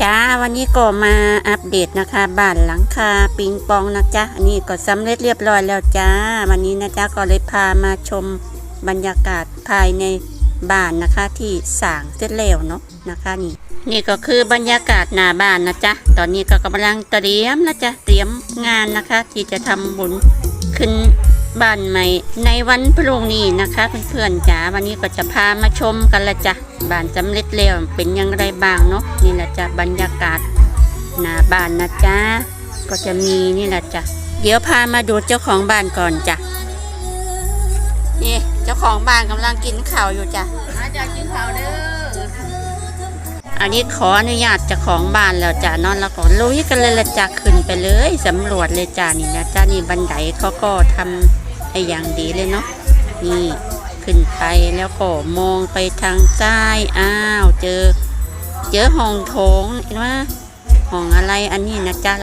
จ้าวันนี้ก็มาอัปเดตนะคะบ้านหลังคาปิงปองนะจ๊ะอันนี้ก็สำเร็จเรียบร้อยแล้วจ้า วันนี้นะจ๊ะก็เลยพามาชมบรรยากาศภายในบ้านนะคะที่สางเสร็จแล้วเนาะนะคะนี่ นี่ก็คือบรรยากาศหน้าบ้านนะจ๊ะตอนนี้ก็กำลังเตรียมนะจ๊ะเตรียมงานนะคะ ที่จะทำบุญขึ้น บ้านใหม่ ในวันพรุ่งนี้นะคะเพื่อนๆจ๋าวันนี้ก็จะพามาชมกันละจ้ะบ้านสำเร็จแล้วเป็นย่างไรบ้างเนาะนี่แหละจ้ะบรรยากาศหน้าบ้านนะจ๊ะก็จะมีนี่แหละจ้ะเดี๋ยวพามาดูเจ้าของบ้านก่อนจ้ะนี่เจ้าของบ้านกำลังกินข้าวอยู่จ้ะมาจากกินข้าวเด้ออันนี้ขออนุญาตเจ้าของบ้านแล้วจ้ะนอนแล้วก็ลุยกันเลยละจ้ะขึ้นไปเลยสำรวจเลยจ้ะนี่นะจ้ะนี่บันไดเขาก็ทำ ได้อย่างดีเลยเนาะนี่ขึ้นไปแล้วก็มองไปทางใต้อ้าวเจอ เจอห้องโถงเห็นไหมห้องอะไรอันนี้นะจ๊ะ